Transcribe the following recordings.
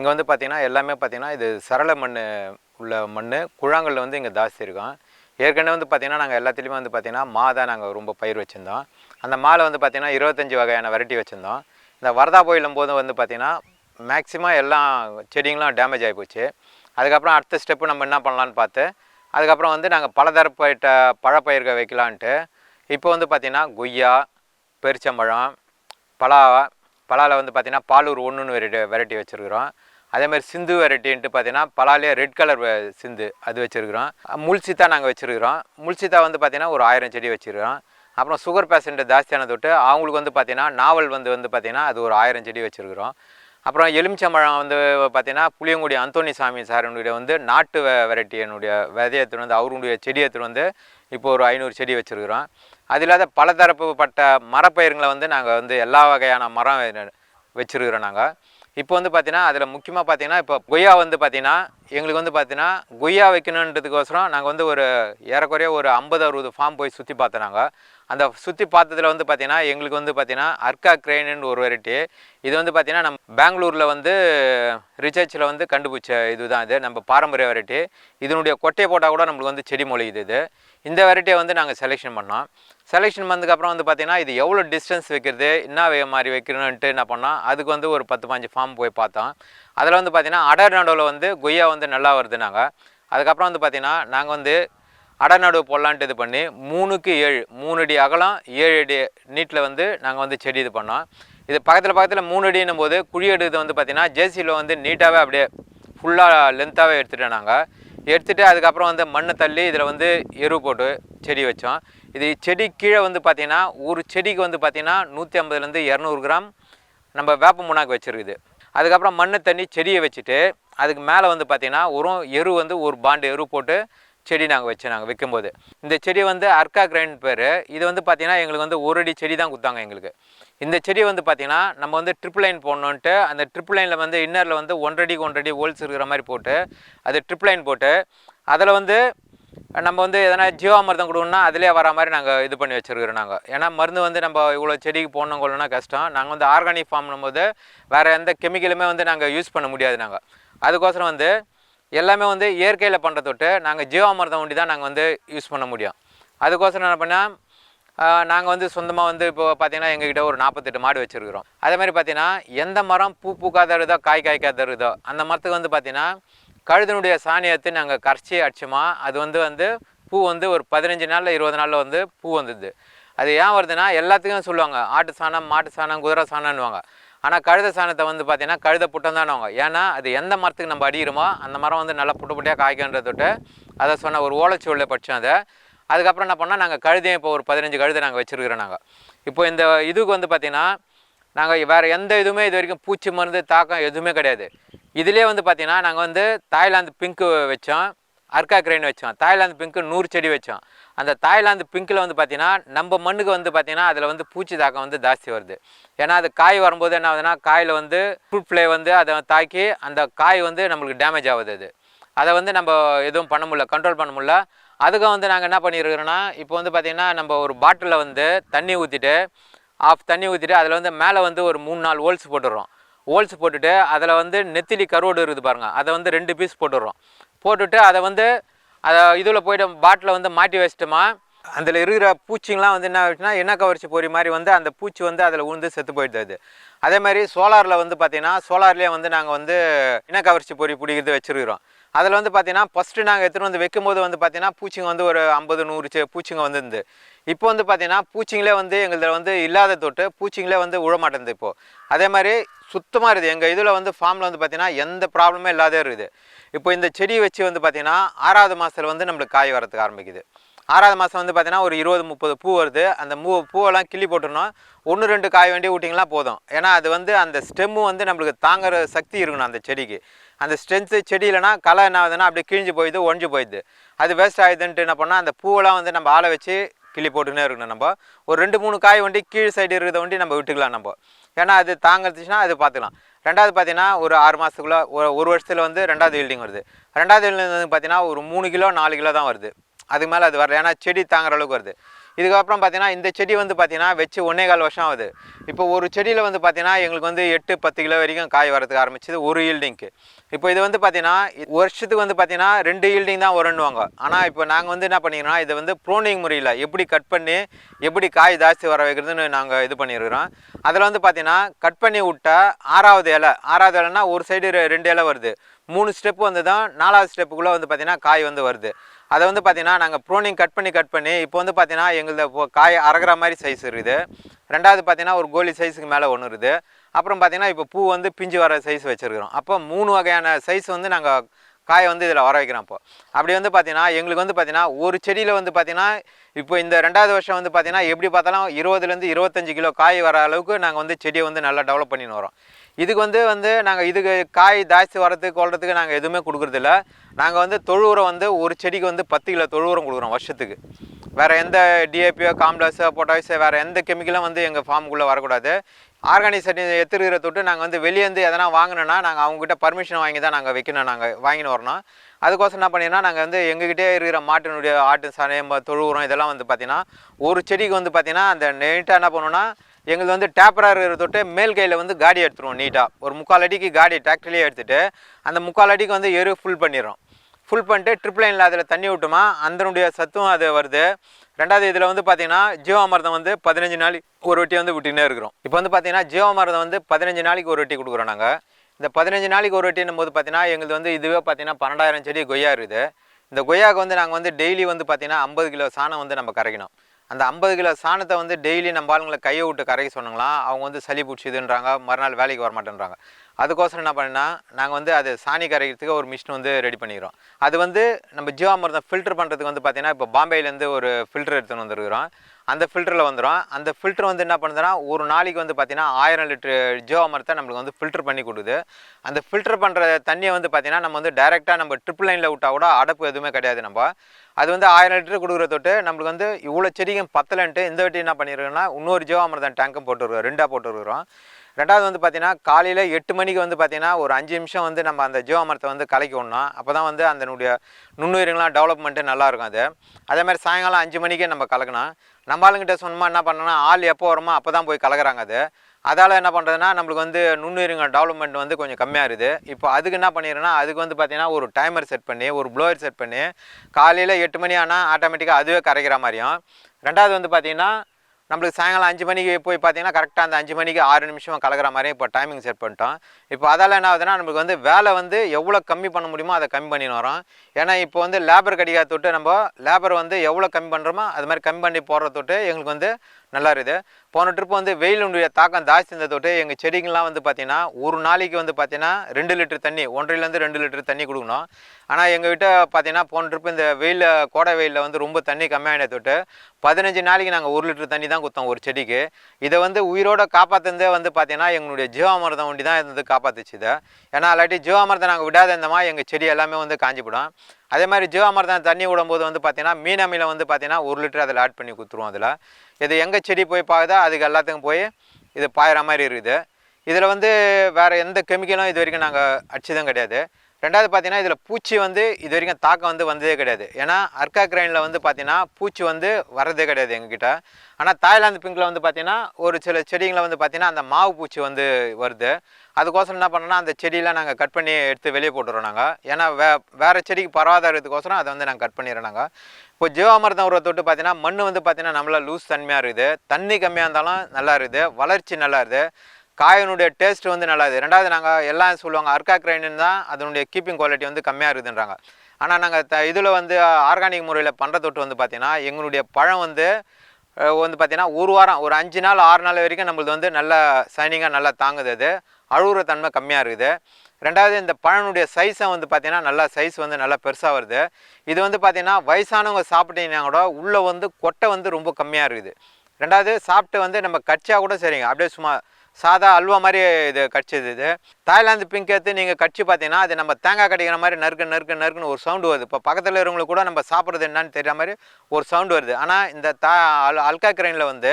இங்கே வந்து பார்த்திங்கன்னா எல்லாமே பார்த்திங்கன்னா இது சரள மண் உள்ள மண் குழாங்கல்ல வந்து இங்கே ஜாஸ்தி இருக்கும். ஏற்கனவே வந்து பார்த்திங்கன்னா நாங்கள் எல்லாத்துலேயுமே வந்து பார்த்திங்கன்னா மா தான் நாங்கள் ரொம்ப பயிர் வச்சுருந்தோம். அந்த மாலை வந்து பார்த்திங்கன்னா இருபத்தஞ்சி வகையான வெரைட்டி வச்சுருந்தோம். இந்த வரதா புயலும் போது வந்து பார்த்திங்கன்னா மேக்ஸிமம் எல்லாம் செடிங்களும் டேமேஜ் ஆகி போச்சு. அதுக்கப்புறம் அடுத்த ஸ்டெப்பு நம்ம என்ன பண்ணலான்னு பார்த்து அதுக்கப்புறம் வந்து நாங்கள் பலதரப்பட்ட பழப்பயிர்கள் வைக்கலான்ட்டு இப்போ வந்து பார்த்திங்கன்னா கொய்யா பெருச்சம்பழம் பலா பலாவில் வந்து பார்த்திங்கன்னா பாலூர் ஒன்றுன்னு வெரைட்டி வெரைட்டி வச்சுருக்குறோம். அதேமாதிரி சிந்து வெரைட்டின்ட்டு பார்த்தீங்கன்னா பலாலே ரெட் கலர் சிந்து அது வச்சுருக்குறோம். முல்சித்தா நாங்கள் வச்சுருக்குறோம். முல்சித்தா வந்து பார்த்திங்கன்னா ஒரு ஆயிரம் செடி வச்சுருக்கிறோம். அப்புறம் சுகர் பேஷண்ட்டு ஜாஸ்தியான தொட்டு அவங்களுக்கு வந்து பார்த்திங்கன்னா நாவல் வந்து வந்து பார்த்திங்கன்னா அது ஒரு ஆயிரம் செடி வச்சுருக்குறோம். அப்புறம் எலுமிச்சம்பழம் வந்து பார்த்தீங்கன்னா புளியங்குடி அந்தோணி சாமி சாரனுடைய வந்து நாட்டு வெரைட்டியினுடைய வெரைட்டி என்னுடைய வந்து அவருடைய செடி வந்து இப்போ ஒரு ஐநூறு செடி வச்சுருக்குறோம். அது இல்லாத பலதரப்பு பட்ட மரப்பயிர்களை வந்து நாங்கள் வந்து எல்லா வகையான மரம் வச்சுருக்குறோம் நாங்கள் இப்போ வந்து பார்த்தீங்கன்னா அதில் முக்கியமாக பார்த்தீங்கன்னா இப்போ கொய்யா வந்து பார்த்தீங்கன்னா எங்களுக்கு வந்து பார்த்தீங்கன்னா கொய்யா வைக்கணுன்றதுக்கோசரம் நாங்கள் வந்து ஒரு ஏறக்குறைய ஒரு ஐம்பது அறுபது ஃபார்ம் போய் சுற்றி பார்த்தோம் நாங்கள் அந்த சுற்றி பார்த்ததுல வந்து பார்த்திங்கன்னா எங்களுக்கு வந்து பார்த்திங்கன்னா அர்க்கா கிரெயின்னு ஒரு வெரைட்டி. இது வந்து பார்த்திங்கன்னா நம்ம பெங்களூரில் வந்து ரிசர்ச்சில் வந்து கண்டுபிடிச்ச இதுதான் இது. நம்ம பாரம்பரிய வெரைட்டி. இதனுடைய கொட்டையை போட்டால் கூட நம்மளுக்கு வந்து செடி முளையுது இது. இந்த வெரைட்டியை வந்து நாங்கள் செலெக்ஷன் பண்ணோம். செலெக்ஷன் பண்ணதுக்கப்புறம் வந்து பார்த்திங்கன்னா இது எவ்வளோ டிஸ்டன்ஸ் வைக்கிறது என்ன மாதிரி வைக்கணுன்ட்டு என்ன பண்ணோம். அதுக்கு வந்து ஒரு பத்து பாஞ்சு ஃபார்ம் போய் பார்த்தோம். அதில் வந்து பார்த்திங்கன்னா அடர் நடுவில் வந்து கொய்யா வந்து நல்லா வருது நாங்கள் அதுக்கப்புறம் வந்து பார்த்திங்கன்னா நாங்கள் வந்து அடநடுவு போடலான்ட்டு இது பண்ணி மூணுக்கு ஏழு மூணு அடி அகலம் ஏழு அடி நீட்டில் வந்து நாங்கள் வந்து செடி இது பண்ணோம். இது பக்கத்தில் பக்கத்தில் மூணு அடின்னும் போது குழி எடுக்கிறது வந்து பார்த்திங்கன்னா ஜேசியில் வந்து நீட்டாகவே அப்படியே ஃபுல்லாக லென்த்தாகவே எடுத்துட்டோம் நாங்கள் எடுத்துகிட்டு அதுக்கப்புறம் வந்து மண்ணை தள்ளி இதில் வந்து எரு போட்டு செடி வச்சோம். இது செடி கீழே வந்து பார்த்திங்கன்னா ஒரு செடிக்கு வந்து பார்த்திங்கன்னா நூற்றி ஐம்பதுலேருந்து இரநூறு கிராம் நம்ம வேப்ப முன்னாக்கு வச்சுருக்குது. அதுக்கப்புறம் மண்ணை தண்ணி செடியை வச்சுட்டு அதுக்கு மேலே வந்து பார்த்திங்கன்னா ஒரு எரு வந்து ஒரு பாண்டு எரு போட்டு செடி நாங்கள் வச்சோம் நாங்கள் வைக்கும்போது. இந்த செடி வந்து அர்க்கா கிரைண்ட் பேர். இது வந்து பார்த்திங்கன்னா எங்களுக்கு வந்து ஒரு அடி செடி தான் கொடுத்தாங்க எங்களுக்கு. இந்த செடி வந்து பார்த்திங்கன்னா நம்ம வந்து ட்ரிப் லைன் போடணுன்ட்டு அந்த ட்ரிப் லைனில் வந்து இன்னரில் வந்து ஒன்றடிக்கு ஒன்றடி ஹோல்ஸ் இருக்கிற மாதிரி போட்டு அது ட்ரிப் லைன் போட்டு அதில் வந்து நம்ம வந்து எதனா ஜீவாமிர்தம் கொடுக்கணும்னா அதிலே வர மாதிரி நாங்கள் இது பண்ணி வச்சுருக்கிறோம் நாங்கள் ஏன்னா மருந்து வந்து நம்ம இவ்வளோ செடிக்கு போடணும் கொள்ளணும்னா கஷ்டம். நாங்கள் வந்து ஆர்கானிக் ஃபார்ம் போது வேறு எந்த கெமிக்கலுமே வந்து நாங்கள் யூஸ் பண்ண முடியாது நாங்கள் அதுக்கோசரம் வந்து எல்லாமே வந்து இயற்கையில் பண்ணுற தொட்டு நாங்கள் ஜீவாமிர்தம் ஒண்டி தான் நாங்கள் வந்து யூஸ் பண்ண முடியும். அதுக்கோசரம் என்ன பண்ணால் நாங்கள் வந்து சொந்தமாக வந்து இப்போ பார்த்தீங்கன்னா எங்ககிட்ட ஒரு நாற்பத்தெட்டு மாடு வச்சுருக்கிறோம். அதே மாதிரி பார்த்தீங்கன்னா எந்த மரம் பூ பூக்காத இருதோ காய் காய்க்காத இருதோ அந்த மரத்துக்கு வந்து பார்த்தீங்கன்னா கழுதனுடைய சாணியத்தை நாங்கள் கரைச்சி அடிச்சோமா அது வந்து வந்து பூ வந்து ஒரு பதினஞ்சு நாளில் இருபது நாளில் வந்து பூ வந்தது. அது ஏன் வருதுன்னா எல்லாத்துக்கும் சொல்லுவாங்க ஆட்டு சாணம் மாட்டு சாணம் குதிரை சாணம்னுவாங்க ஆனால் கழுத சாணத்தை வந்து பார்த்தீங்கன்னா கழுத புட்டம் தானவங்க ஏன்னா அது எந்த மரத்துக்கு நம்ம அடிக்கிறோமோ அந்த மரம் வந்து நல்லா புட்டு புட்டியாக காய்க்கின்றத தொட்டு அதை சொன்ன ஒரு ஓலைச்சுவலில் படித்தோம் அதை. அதுக்கப்புறம் என்ன பண்ணால் நாங்கள் கழுதையும் இப்போ ஒரு பதினஞ்சு கழுதை நாங்கள் வச்சுருக்கிறோம் நாங்கள் இப்போ இந்த இதுக்கு வந்து பார்த்திங்கன்னா நாங்கள் வேறு எந்த இதுவுமே இது வரைக்கும் பூச்சி மருந்து தாக்கம் எதுவுமே கிடையாது. இதிலே வந்து பார்த்திங்கன்னா நாங்கள் வந்து தாய்லாந்து பிங்க்கு வச்சோம். அர்க்கா கிரைன் வச்சோம் தாய்லாந்து பிங்க்கு நூறு செடி வச்சோம் அந்த தாய்லாந்து பிங்க்கில் வந்து பார்த்திங்கன்னா நம்ம மண்ணுக்கு வந்து பார்த்திங்கன்னா அதில் வந்து பூச்சி தாக்கம் வந்து ஜாஸ்தி வருது. ஏன்னா அது காய் வரும்போது என்ன ஆகுதுன்னா காயில் வந்து ஃப்ரூட் ஃப்ளை வந்து அதை தாக்கி அந்த காய் வந்து நம்மளுக்கு டேமேஜ் ஆகுது அது. அதை வந்து நம்ம எதுவும் பண்ண முடியல கண்ட்ரோல் பண்ண முடியல. அதுக்கு வந்து நாங்கள் என்ன பண்ணியிருக்கிறோன்னா இப்போ வந்து பார்த்திங்கன்னா நம்ம ஒரு பாட்டிலில் வந்து தண்ணி ஊற்றிட்டு ஆஃப் தண்ணி ஊற்றிட்டு அதில் வந்து மேலே வந்து ஒரு மூணு நாலு ஹோல்ஸ் போட்டுடுறோம். ஹோல்ஸ் போட்டுட்டு அதில் வந்து நெத்திலி கருவோடு இருக்குது பாருங்கள் அதை வந்து ரெண்டு பீஸ் போட்டுடுறோம். போட்டுட்டு அதை வந்து அதை இதில் போய்ட்டு பாட்டில் வந்து மாட்டி வச்சிட்டோமா அதில் இருக்கிற பூச்சிங்கெலாம் வந்து என்ன ஆச்சுன்னா என்ன கவர்ச்சி பொறி மாதிரி வந்து அந்த பூச்சி வந்து அதில் உழுந்து செத்து போயிடுது அது. அதே மாதிரி சோலாரில் வந்து பார்த்திங்கன்னா சோலார்லேயே வந்து நாங்கள் வந்து இன கவர்ச்சி பொறி பிடிக்கிறது வச்சுருக்கிறோம். அதில் வந்து பார்த்தீங்கன்னா ஃபஸ்ட்டு நாங்கள் எடுத்துகிட்டு வந்து வைக்கும்போது வந்து பார்த்தீங்கன்னா பூச்சிங்க வந்து ஒரு ஐம்பது நூறு செ பூச்சிங்க வந்துருந்து இப்போ வந்து பார்த்தீங்கன்னா பூச்சிங்களே வந்து எங்களதில் வந்து இல்லாத தொட்டு பூச்சிங்களே வந்து விழமாட்டேங்குது இப்போது அதே மாதிரி சுத்தமாக இருக்குது. எங்கள் இதில் வந்து ஃபார்மில் வந்து பார்த்தீங்கன்னா எந்த ப்ராப்ளமே இல்லாத இருக்குது. இப்போ இந்த செடி வச்சு வந்து பார்த்திங்கன்னா ஆறாவது மாதத்தில் வந்து நம்மளுக்கு காய் வரதுக்கு ஆரம்பிக்குது. ஆறாவது மாதம் வந்து பார்த்திங்கன்னா ஒரு இருபது முப்பது பூ வருது. அந்த மூ பூவெல்லாம் கிள்ளி போட்டுருணும் ஒன்று ரெண்டு காய் வேண்டி விட்டிங்கன்னா போதும். ஏன்னா அது வந்து அந்த ஸ்டெம்மு வந்து நம்மளுக்கு தாங்குற சக்தி இருக்கணும் அந்த செடிக்கு. அந்த ஸ்ட்ரென்த்து செடி இல்லைனா களை என்ன ஆகுதுன்னா அப்படியே கிழிஞ்சு போயிடுது ஒழிஞ்சு போயிடுது. அது வேஸ்ட் ஆகுதுன்ட்டு என்ன பண்ணால் அந்த பூவெல்லாம் வந்து நம்ம ஆளை வச்சு கிள்ளி போட்டுக்கினே இருக்கணும் நம்ம. ஒரு ரெண்டு மூணு காய் வண்டி கீழ் சைடு இருக்கிறத வண்டி நம்ம விட்டுக்கலாம் நம்ம. ஏன்னா அது தாங்கிறதுச்சுன்னா அது பார்த்துக்கலாம். ரெண்டாவது பார்த்தீங்கன்னா ஒரு ஆறு மாதத்துக்குள்ளே ஒரு ஒரு வருஷத்தில் வந்து ரெண்டாவது ஈல்டிங் வருது. ரெண்டாவது ஈல்டிங் வந்து பார்த்தீங்கன்னா ஒரு மூணு கிலோ நாலு கிலோ தான் வருது. அதுக்கு மேலே அது வரல. ஏன்னா செடி தாங்குற அளவுக்கு வருது. இதுக்கப்புறம் பார்த்தீங்கன்னா இந்த செடி வந்து பார்த்தீங்கன்னா வச்சு ஒன்றே கால் வருஷம் ஆகுது. இப்போ ஒரு செடியில் வந்து பார்த்தீங்கன்னா எங்களுக்கு வந்து எட்டு பத்து கிலோ வரைக்கும் காய் வரதுக்கு ஆரம்பிச்சது ஒரு ஈல்டிங்க்கு இப்போ இது வந்து பார்த்தீங்கன்னா வருஷத்துக்கு வந்து பார்த்தீங்கன்னா ரெண்டு ஈல்டிங் தான் வரும்னுவாங்க ஆனால் இப்போ நாங்கள் வந்து என்ன பண்ணிக்கிறோம்னா இதை வந்து ப்ரோனிங் முறையில் எப்படி கட் பண்ணி எப்படி காய் ஜாஸ்தி வர வைக்கிறதுன்னு நாங்கள் இது பண்ணியிருக்கிறோம். அதில் வந்து பார்த்தீங்கன்னா கட் பண்ணி விட்டா ஆறாவது இலை ஆறாவது இலைன்னா ஒரு சைடு ரெண்டு இலை வருது. மூணு ஸ்டெப்பு வந்து தான் நாலாவது ஸ்டெப்புக்குள்ளே வந்து பார்த்தீங்கன்னா காய் வந்து வருது. அதை வந்து பார்த்தீங்கன்னா நாங்கள் ப்ரோனிங் கட் பண்ணி கட் பண்ணி இப்போ வந்து பார்த்தீங்கன்னா எங்களது இப்போ காய் அறகிற மாதிரி சைஸ் இருக்குது. ரெண்டாவது பார்த்தீங்கன்னா ஒரு கோலி சைஸுக்கு மேலே ஒன்று இருக்குது. அப்புறம் பார்த்தீங்கன்னா இப்போ பூ வந்து பிஞ்சு வர சைஸ் வச்சுருக்கிறோம். அப்போ மூணு வகையான சைஸ் வந்து நாங்கள் காயை வந்து இதில் வர வைக்கிறோம் இப்போ. அப்படி வந்து பார்த்தீங்கன்னா எங்களுக்கு வந்து பார்த்தீங்கன்னா ஒரு செடியில் வந்து பார்த்தீங்கன்னா இப்போ இந்த ரெண்டாவது வருஷம் வந்து பார்த்தீங்கன்னா எப்படி பார்த்தாலும் இருபதுலேருந்து இருபத்தஞ்சு கிலோ காய் வர அளவுக்கு நாங்கள் வந்து செடியை வந்து நல்லா டெவலப் பண்ணின்னு வரோம் இதுக்கு வந்து வந்து நாங்கள் இதுக்கு காய் ஜாஸ்தி வரத்துக்கு கொள்றதுக்கு நாங்கள் எதுவுமே கொடுக்குறதில்ல. நாங்கள் வந்து தொழு உரம் வந்து ஒரு செடிக்கு வந்து பத்து கிலோ தொழு உரம் கொடுக்குறோம் வருஷத்துக்கு. வேறு எந்த டிஏபியோ காம்ப்ளெக்ஸோ பொட்டாஷோ வேறு எந்த கெமிக்கலும் வந்து எங்கள் ஃபார்முக்குள்ளே வரக்கூடாது. ஆர்கானிக் சட்டி எத்திருக்கிற தொட்டு நாங்கள் வந்து வெளியேருந்து எதனா வாங்கினோன்னா நாங்கள் அவங்ககிட்ட பர்மிஷன் வாங்கி தான் நாங்கள் வைக்கணும் நாங்கள் வாங்கின்னு வரணும். அதுக்கோசரம் என்ன பண்ணிங்கன்னா நாங்கள் வந்து எங்ககிட்டே இருக்கிற மாட்டினுடைய ஆட்டு சாணம் தொழு உரம் இதெல்லாம் வந்து பார்த்திங்கன்னா ஒரு செடிக்கு வந்து பார்த்திங்கன்னா அந்த நீட்டாக என்ன பண்ணுவோன்னா எங்களுக்கு வந்து டேப்பராக இருக்கிற தொட்டு மேல் கையில் வந்து காடி எடுத்துருவோம் நீட்டாக ஒரு முக்கால் அடிக்கு காடி டிராக்டர்லேயே எடுத்துகிட்டு அந்த முக்கால் அடிக்கு வந்து எரு ஃபுல் பண்ணிடுறோம். ஃபுல் பண்ணிட்டு ட்ரிப் லைனில் அதில் தண்ணி விட்டோமா அதனுடைய சத்தும் அது வருது. ரெண்டாவது இதில் வந்து பார்த்தீங்கன்னா ஜீவாமிர்தம் வந்து பதினஞ்சு நாளைக்கு ஒரு வட்டி வந்து விட்டுனே இருக்கிறோம். இப்போ வந்து பார்த்தீங்கன்னா ஜீவாமிர்தம் வந்து பதினஞ்சு நாளைக்கு ஒரு வட்டி கொடுக்குறோம் நாங்கள் இந்த பதினஞ்சு நாளைக்கு ஒரு வட்டின்னும் போது பார்த்தீங்கன்னா எங்களுக்கு வந்து இதுவே பார்த்தீங்கன்னா பன்னெண்டாயிரம் செடி கொய்யா இருக்குது. இந்த கொய்யாவுக்கு வந்து நாங்கள் வந்து டெய்லி வந்து பார்த்தீங்கன்னா ஐம்பது கிலோ சாணம் வந்து நம்ம கரைக்கணும். அந்த ஐம்பது கிலோ சாணத்தை வந்து டெய்லி நம்ம ஆளுங்களை கையை விட்டு கரைக்க சொன்னாங்களாம் அவங்க வந்து சளி பிடிச்சிதுன்றாங்க மறுநாள் வேலைக்கு வர மாட்டேன்றாங்க அதுக்கோசரம் என்ன பண்ணா நாங்கள் வந்து அது சாணி கரைக்கிறதுக்கு ஒரு மிஷின் வந்து ரெடி பண்ணிக்கிறோம். அது வந்து நம்ம ஜீவாமிர்தம் ஃபில்டர் பண்ணுறதுக்கு வந்து பார்த்திங்கன்னா இப்போ பாம்பேலேருந்து ஒரு ஃபில்டர் எடுத்துன்னு வந்துருக்கிறோம். அந்த ஃபில்டரில் வந்துடும் அந்த ஃபில்டர் வந்து என்ன பண்ணுதுன்னா ஒரு நாளைக்கு வந்து பார்த்தீங்கன்னா ஆயிரம் லிட்டரு ஜீவாமிரத்தை நம்மளுக்கு வந்து ஃபில்டர் பண்ணி கொடுக்குது. அந்த ஃபில்டர் பண்ணுற தண்ணியை வந்து பார்த்தீங்கன்னா நம்ம வந்து டைரெக்டாக நம்ம ட்ரிப் லைனில் விட்டால் கூட அடப்பு எதுவுமே கிடையாது நம்ம. அது வந்து ஆயிரம் லிட்டர் கொடுக்குற தொட்டு நம்மளுக்கு வந்து இவ்வளோ செடிக்கும் பத்தலன்ட்டு இந்த வாட்டி என்ன பண்ணியிருக்கோன்னா இன்னொரு ஜீவாமிர்தம் டேங்க்கும் போட்டுருக்கோம் ரெண்டாக போட்டுருக்குறோம். ரெண்டாவது வந்து பார்த்தீங்கன்னா காலையில் எட்டு மணிக்கு வந்து பார்த்தீங்கன்னா ஒரு அஞ்சு நிமிஷம் வந்து நம்ம அந்த ஜீவாமரத்தை வந்து கலக்கி விடணும். அப்போ தான் வந்து அதனுடைய நுண்ணுயிரிங்களாம் டெவலப்மெண்ட்டு நல்லாயிருக்கும் அது. அதே மாதிரி சாயங்காலம் அஞ்சு மணிக்கே நம்ம கலக்கணும். நம்ம ஆளுங்கிட்ட சொன்னமா என்ன பண்ணோன்னா ஆள் எப்போ வருமோ அப்போ தான் போய் கலக்கிறாங்க அது. அதால் என்ன பண்ணுறதுன்னா நம்மளுக்கு வந்து நுண்ணுயிரிங்க டெவலப்மெண்ட் வந்து கொஞ்சம் கம்மியாக இருக்குது இப்போ அதுக்கு என்ன பண்ணிடுறேன்னா அதுக்கு வந்து பார்த்தீங்கன்னா ஒரு டைமர் செட் பண்ணி ஒரு ப்ளோயர் செட் பண்ணி காலையில் எட்டு மணி ஆனால் ஆட்டோமேட்டிக்காக அதுவே கரைக்கிற மாதிரியும். ரெண்டாவது வந்து பார்த்தீங்கன்னா நம்மளுக்கு சாயங்காலம் அஞ்சு மணிக்கு போய் பார்த்தீங்கன்னா கரெக்டாக அந்த அஞ்சு மணிக்கு ஆறு நிமிஷம் கலக்கிற மாதிரி இப்போ டைமிங் செட் பண்ணிட்டோம். இப்போ அதால் என்ன ஆகுதுன்னா நம்மளுக்கு வந்து வேலை வந்து எவ்வளோ கம்மி பண்ண முடியுமோ அதை கம்மி பண்ணின்னு வரோம். ஏன்னா இப்போ வந்து லேபர் கிடைக்காத தொட்டு நம்ம லேபர் வந்து எவ்வளோ கம்மி பண்ணுறோமோ அது மாதிரி கம்மி பண்ணி போடுற தொட்டு எங்களுக்கு வந்து நல்லா இருக்குது. போன ட்ரிப் வந்து வெயிலுடைய தாக்கம் ஜாஸ்தி இருந்த தொட்டு எங்கள் செடிங்கெலாம் வந்து பார்த்தீங்கன்னா ஒரு நாளைக்கு வந்து பார்த்தீங்கன்னா ரெண்டு லிட்டர் தண்ணி ஒன்றரைலேருந்து ரெண்டு லிட்டர் தண்ணி கொடுக்கணும். ஆனால் எங்கள் கிட்ட பார்த்தீங்கன்னா போன ட்ரிப் இந்த வெயிலில் கோடை வெயிலில் வந்து ரொம்ப தண்ணி கம்மியான தொட்டு பதினஞ்சு நாளைக்கு நாங்கள் ஒரு லிட்டர் தண்ணி தான் கொடுத்தோம் ஒரு செடிக்கு. இதை வந்து உயிரோட காப்பாற்றுந்தே வந்து பார்த்தீங்கன்னா எங்களுடைய ஜீவாமிரதம் ஒண்டி தான் இருந்து காப்பாற்றுச்சு இதை. ஏன்னா இல்லாட்டி ஜீவாமிரதம் நாங்கள் விடாத இருந்தோமா எங்கள் செடி எல்லாமே வந்து காஞ்சி போடும் அதே மாதிரி ஜீவாமிரதம் தண்ணி விடும்போது வந்து பார்த்தீங்கன்னா மீன் அமில வந்து பார்த்தீங்கன்னா ஒரு லிட்டர் அதில் ஆட் பண்ணி கொடுத்துருவோம் அதில். இது எங்கே செடி போய் பார்க்குதோ அதுக்கு எல்லாத்துக்கும் போய் இது பாயிற மாதிரி இருக்குது. இதில் வந்து வேறு எந்த கெமிக்கலும் இது வரைக்கும் நாங்கள் அடிச்சதும் கிடையாது. ரெண்டாவது பார்த்தீங்கன்னா இதில் பூச்சி வந்து இது வரைக்கும் தாக்கம் வந்து வந்ததே கிடையாது. ஏன்னா அர்க்கா கிரைனில் வந்து பார்த்தீங்கன்னா பூச்சி வந்து வரதே கிடையாது எங்ககிட்ட. ஆனால் தாய்லாந்து பிங்கில் வந்து பார்த்தீங்கன்னா ஒரு சில செடிங்களை வந்து பார்த்தீங்கன்னா அந்த மாவு பூச்சி வந்து வருது. அதுக்கோசரம் என்ன பண்ணோம்னா அந்த செடியெலாம் நாங்கள் கட் பண்ணி எடுத்து வெளியே போட்டுறோம் நாங்கள் ஏன்னா வே வேறு செடிக்கு பரவாத இருக்கிறதுக்கோசரம் அதை வந்து நாங்கள் கட் பண்ணிடுறோம் நாங்கள் இப்போ ஜீவாமிர்தம் உரத்தை தொட்டு பார்த்தீங்கன்னா மண் வந்து பார்த்தீங்கன்னா நம்மளா லூஸ் தன்மையாக இருக்குது. தண்ணி கம்மியாக இருந்தாலும் நல்லா இருக்குது. வளர்ச்சி நல்லா இருக்குது. காயினுடைய டேஸ்ட் வந்து நல்லா இருக்குது ரெண்டாவது நாங்கள் எல்லாம் சொல்லுவாங்க அர்க்கா கிரைன்னு தான் அதனுடைய கீப்பிங் குவாலிட்டி வந்து கம்மியாக இருக்குதுன்றாங்க. ஆனால் நாங்கள் த இதில் வந்து ஆர்கானிக் முறையில் பண்ணுற தொட்டு வந்து பார்த்திங்கன்னா எங்களுடைய பழம் வந்து வந்து பார்த்திங்கன்னா ஒரு வாரம் ஒரு அஞ்சு நாள் ஆறு நாள் வரைக்கும் நம்மளது வந்து நல்லா சைனிங்காக நல்லா தாங்குது அது. அழுகுற தன்மை கம்மியாக இருக்குது. ரெண்டாவது இந்த பழனுடைய சைஸை வந்து பார்த்தீங்கன்னா நல்லா சைஸ் வந்து நல்லா பெருசாக வருது. இது வந்து பார்த்தீங்கன்னா வயசானவங்க சாப்பிட்டீங்கன்னா கூட உள்ளே வந்து கொட்டை வந்து ரொம்ப கம்மியாக இருக்குது. ரெண்டாவது சாப்பிட்டு வந்து நம்ம கட்சியாக கூட சரிங்க. அப்படியே சும்மா சாதா அல்வா மாதிரி இது கடிச்சது இது. தாய்லாந்து பிங்க் எடுத்து நீங்கள் கடிச்சு பார்த்தீங்கன்னா அது நம்ம தேங்காய் கடிக்கிற மாதிரி நறுக்கு நறுக்கு நறுக்குன்னு ஒரு சவுண்டு வருது. இப்போ பக்கத்தில் இருக்கிறவங்களுக்கு கூட நம்ம சாப்பிட்றது என்னன்னு தெரியாத மாதிரி ஒரு சவுண்டு வருது. ஆனால் இந்த தா அல் அல்கா கிரைனில் வந்து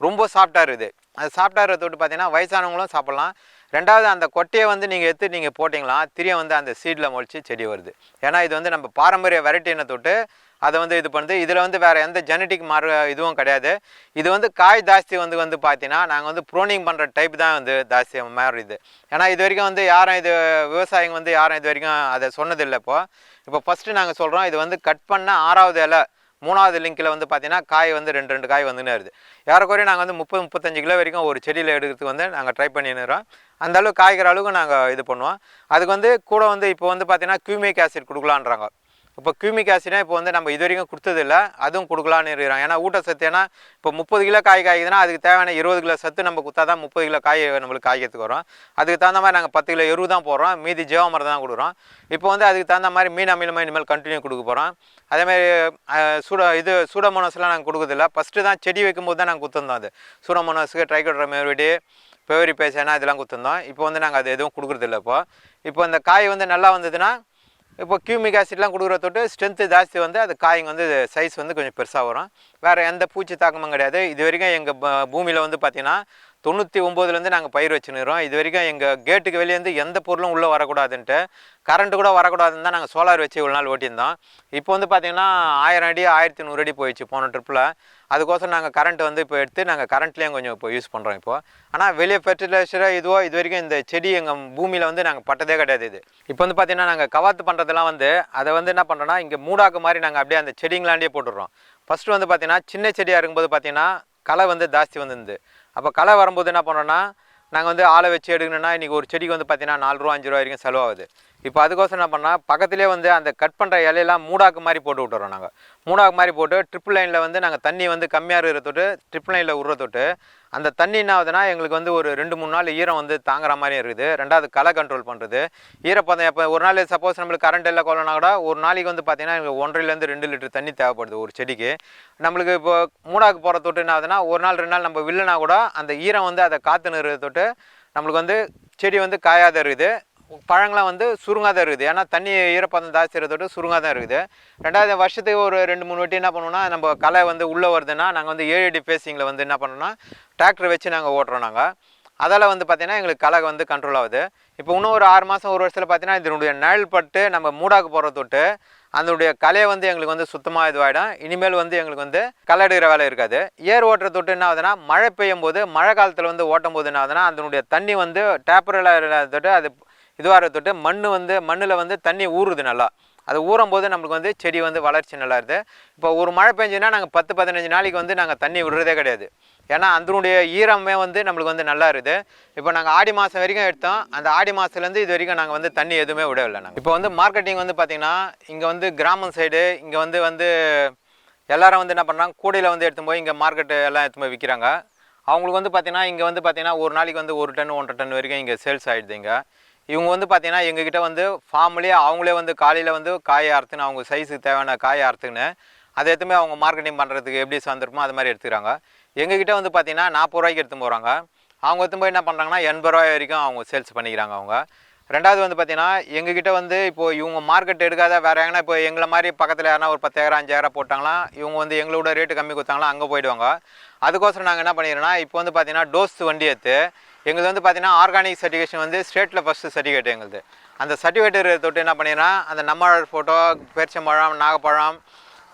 ரொம்ப சாஃப்டாக இருக்குது. அது சாஃப்டாக இருக்கிறத தொட்டு பார்த்தீங்கன்னா வயசானவங்களும் சாப்பிட்லாம். ரெண்டாவது அந்த கொட்டையை வந்து நீங்கள் எடுத்து நீங்கள் போட்டிங்களா திரிய வந்து அந்த சீடில் முளைச்சி செடி வருது. ஏன்னா இது வந்து நம்ம பாரம்பரிய வெரைட்டினை தொட்டு அதை வந்து இது பண்ணுது. இதில் வந்து வேறு எந்த ஜெனட்டிக் மாறு இதுவும் கிடையாது. இது வந்து காய் ஜாஸ்தி வந்து வந்து பார்த்தீங்கன்னா நாங்கள் வந்து ப்ரோனிங் பண்ணுற டைப் தான் வந்து ஜாஸ்தி மாறுது ஏன்னா இது வரைக்கும் வந்து யாரும் இது விவசாயிங்க வந்து யாரும் இது வரைக்கும் அதை சொன்னதில்லை இப்போது இப்போ ஃபஸ்ட்டு நாங்கள் சொல்கிறோம் இது வந்து கட் பண்ண ஆறாவது இலை மூணாவது லிங்கில் வந்து பார்த்தீங்கன்னா காய் வந்து ரெண்டு ரெண்டு காய் வந்துன்னு வருது. யாரக்குறையும் நாங்கள் வந்து முப்பது முப்பத்தஞ்சு கிலோ வரைக்கும் ஒரு செடியில் எடுக்கிறதுக்கு வந்து நாங்கள் ட்ரை பண்ணிடுறோம் அந்த அளவுக்கு காய்க்கிற அளவுக்கு நாங்கள் இது பண்ணுவோம். அதுக்கு வந்து கூட வந்து இப்போ வந்து பார்த்தீங்கன்னா கியூமிக் ஆசிட் கொடுக்கலான்றாங்க. இப்போ கியூமிக் ஆசிட்னா இப்போ வந்து நம்ம இது வரைக்கும் கொடுத்ததில்ல அதுவும் கொடுக்கலான்னு இருக்கிறோம் ஏன்னா ஊட்டச்சத்து ஏன்னா இப்போ முப்பது கிலோ காய் காய்க்குதுன்னா அதுக்கு தேவையான இருபது கிலோ சத்து நம்ம கொடுத்தா தான் முப்பது கிலோ காய் நம்மளுக்கு காய்க்கிறதுக்கு வரும். அதுக்கு தகுந்த மாதிரி நாங்கள் பத்து கிலோ எருவு தான் போடுறோம். மீதி ஜீவாமரம் தான் கொடுக்குறோம். இப்போ வந்து அதுக்கு தகுந்த மாதிரி மீன் அமிலமாக இனிமேல் கண்டினியூ கொடுக்க போகிறோம் அதேமாதிரி சூட இது சூடமோனஸ்லாம் நாங்கள் கொடுக்குறதில்ல. ஃபஸ்ட்டு தான் செடி வைக்கும்போது தான் நாங்கள் கொடுத்துருந்தோம் அது. சூடமோனஸுக்கு ட்ரைகோட்ரமேவிடி பெவரி பேசனா இதெல்லாம் கொடுத்துருந்தோம். இப்போ வந்து நாங்கள் அது எதுவும் கொடுக்குறதில்ல இப்போ. இப்போ இந்த காய் வந்து நல்லா வந்ததுன்னா இப்போ கியூமிக் ஆசிட்லாம் கொடுக்குற தொட்டு ஸ்ட்ரென்த்து ஜாஸ்தி வந்து அது காய்ங்க வந்து சைஸ் வந்து கொஞ்சம் பெருசாக வரும். வேறு எந்த பூச்சி தாக்கமும் கிடையாது. இது வரைக்கும் எங்கள் பூமியில் வந்து பார்த்திங்கன்னா தொண்ணூற்றி ஒம்போதுலேருந்து நாங்கள் பயிர் வச்சுன்னுறோம் இது வரைக்கும் எங்கள் கேட்டுக்கு வெளியேருந்து எந்த பொருளும் உள்ளே வரக்கூடாதுன்ட்டு கரண்ட்டு கூட வரக்கூடாதுன்னு தான் நாங்கள் சோலார் வச்சு இவ்வளோ நாள் ஓட்டியிருந்தோம். இப்போ வந்து பார்த்திங்கன்னா ஆயிரம் அடி ஆயிரத்தி நூறு அடி போயிடுச்சு போன ட்ரிப்பில் அதுக்கோசரம் நாங்கள் கரண்ட் வந்து இப்போ எடுத்து நாங்கள் கரண்ட்லேயும் கொஞ்சம் இப்போ யூஸ் பண்ணுறோம் இப்போ. ஆனால் வெளியே ஃபெர்டிலைசரோ இதுவோ இது வரைக்கும் இந்த செடி எங்கள் பூமியில் வந்து நாங்கள் பட்டதே கிடையாது இது. இப்போ வந்து பார்த்திங்கன்னா நாங்கள் கவாத்து பண்ணுறதெல்லாம் வந்து அதை வந்து என்ன பண்ணுறோன்னா இங்கே மூடாக்கு மாதிரி நாங்கள் அப்படியே அந்த செடிங்களாண்டியே போட்டுடுறோம். ஃபஸ்ட்டு வந்து பார்த்திங்கன்னா சின்ன செடியாக இருக்கும்போது பார்த்திங்கன்னா களை வந்து ஜாஸ்தி வந்துருந்து அப்போ களை வரும்போது என்ன பண்ணோன்னா நாங்கள் வந்து ஆளை வச்சு எடுக்கணும்னா இன்றைக்கி ஒரு செடிக்கு வந்து பார்த்தீங்கன்னா நாலு ரூபா அஞ்சு ரூபா வரைக்கும் செலவாகுது. இப்போ அதுக்கோசரம் என்ன பண்ணால் பக்கத்துலேயே வந்து அந்த கட் பண்ணுற இலையெல்லாம் மூடாக்கு மாதிரி போட்டு விட்டுறோம் நாங்கள் மூடாக்கு மாதிரி போட்டு ட்ரிப்பிள் லைனில் வந்து நாங்கள் தண்ணி வந்து கம்மியாக இருக்கிற தொட்டு ட்ரிப்பிள் லைனில் விடுற தொட்டு அந்த தண்ணி என்ன ஆகுதுன்னா எங்களுக்கு வந்து ஒரு ரெண்டு மூணு நாள் ஈரம் வந்து தாங்குற மாதிரி இருக்குது. ரெண்டாவது களை கண்ட்ரோல் பண்ணுறது ஈரப்பதம் எப்போ ஒரு நாள் சப்போஸ் நம்மளுக்கு கரண்ட் இல்லை கொள்ளனா கூட ஒரு நாளைக்கு வந்து பார்த்தீங்கன்னா எங்களுக்கு ஒன்றரைலேருந்து ரெண்டு லிட்டர் தண்ணி தேவைப்படுது ஒரு செடிக்கு. நம்மளுக்கு இப்போ மூடாக்கு போகிற தொட்டு என்ன ஆகுதுன்னா ஒரு நாள் ரெண்டு நாள் நம்ம வில்லனா கூட அந்த ஈரம் வந்து அதை காத்து நிறுத்த தொட்டு நம்மளுக்கு வந்து செடி வந்து காயாத இருக்குது. பழங்கள்லாம் வந்து சுருங்காக தான் இருக்குது. ஏன்னா தண்ணி ஈரப்பதம் ஜாஸ்தி சுருங்காக தான் இருக்குது. ரெண்டாவது வருஷத்துக்கு ஒரு ரெண்டு மூணு வாட்டி என்ன பண்ணுவோம்னா நம்ம களை வந்து உள்ளே வருதுன்னா நாங்கள் வந்து ஏழு அடி ஃபேஸிங்கில் வந்து என்ன பண்ணோம்னா டிராக்டர் வச்சு நாங்கள் ஓட்டுறோம் நாங்கள் அதால் வந்து பார்த்திங்கன்னா எங்களுக்கு களை வந்து கண்ட்ரோல் ஆகுது. இப்போ இன்னும் ஒரு ஆறு மாதம் ஒரு வருஷத்தில் பார்த்தீங்கன்னா இதனுடைய நிழல் பட்டு நம்ம மூடாக்கு போகிற தொட்டு அதனுடைய கலையை வந்து எங்களுக்கு வந்து சுத்தமாக இதுவாகிடும் இனிமேல் வந்து எங்களுக்கு வந்து களை எடுக்கிற வேலை இருக்காது. ஏர் ஓட்டுற தொட்டு என்ன ஆகுதுன்னா மழை பெய்யும் போது மழை காலத்தில் வந்து ஓட்டும் போது என்ன ஆகுதுன்னா அதனுடைய தண்ணி வந்து டேப்பரில் தொட்டு அது இதுவாக தொட்டு மண் வந்து மண்ணில் வந்து தண்ணி ஊறுது நல்லா. அது ஊறும் போது நம்மளுக்கு வந்து செடி வந்து வளர்ச்சி நல்லா இருக்குது. இப்போ ஒரு மழை பெஞ்சுன்னா நாங்கள் பத்து பதினஞ்சு நாளைக்கு வந்து நாங்கள் தண்ணி விடுறதே கிடையாது. ஏன்னா அதனுடைய ஈரமே வந்து நம்மளுக்கு வந்து நல்லா இருக்குது. இப்போ நாங்கள் ஆடி மாதம் வரைக்கும் எடுத்தோம். அந்த ஆடி மாதத்துலேருந்து இது வரைக்கும் நாங்கள் வந்து தண்ணி எதுவுமே விடவில்லை நாங்கள் இப்போ வந்து மார்க்கெட்டிங் வந்து பார்த்திங்கன்னா இங்கே வந்து கிராமம் சைடு இங்கே வந்து வந்து எல்லாரும் வந்து என்ன பண்ணுறாங்க கூடையில் வந்து எடுத்து போய் இங்கே மார்க்கெட்டு எல்லாம் எடுத்து போய் விற்கிறாங்க அவங்களுக்கு வந்து பார்த்திங்கன்னா இங்கே வந்து பார்த்திங்கன்னா ஒரு நாளைக்கு வந்து ஒரு டன் ஒன்றரை டன் வரைக்கும் இங்கே சேல்ஸ் ஆகிடுது இங்கே. இவங்க வந்து பார்த்தீங்கன்னா எங்ககிட்ட வந்து ஃபார்ம்லேயே அவங்களே வந்து காலையில் வந்து காயை அறுத்துன்னு அவங்க சைஸுக்கு தேவையான காயை அறுத்துன்னு அதை எடுத்துமே அவங்க மார்க்கெட்டிங் பண்ணுறதுக்கு எப்படி சந்திருமோ அது மாதிரி எடுத்துக்கிறாங்க. எங்ககிட்ட வந்து பார்த்தீங்கன்னா நாற்பது ரூபாய்க்கு எடுத்து போகிறாங்க அவங்க எடுத்து போய் என்ன பண்ணுறாங்கன்னா எண்பது ரூபாய் வரைக்கும் அவங்க சேல்ஸ் பண்ணிக்கிறாங்க அவங்க. ரெண்டாவது வந்து பார்த்தீங்கன்னா எங்ககிட்ட வந்து இப்போ இவங்க மார்க்கெட் எடுக்காத வேறு எங்கன்னா இப்போ எங்களை மாதிரி பக்கத்தில் யாரா ஒரு பத்தாயிரம் அஞ்சாயிரம் போட்டாங்களா இவங்க வந்து எங்களோட ரேட்டு கம்மி கொடுத்தாங்களா அங்கே போயிடுவாங்க. அதுக்கோசரம் நாங்கள் என்ன பண்ணிடுறோன்னா இப்போ வந்து பார்த்திங்கன்னா டோஸ் வண்டி எடுத்து எங்களுக்கு வந்து பார்த்தீங்கன்னா ஆர்கானிக் சர்டிஃபிகேஷன் வந்து ஸ்டேட்டில் ஃபஸ்ட்டு சர்டிஃபிகேட் எங்களுது. அந்த சர்டிஃபிகேட் தொட்டு என்ன பண்ணிடுறேன் அந்த நம்மளோட ஃபோட்டோ பேரிச்சம்பழம் நாகப்பழம்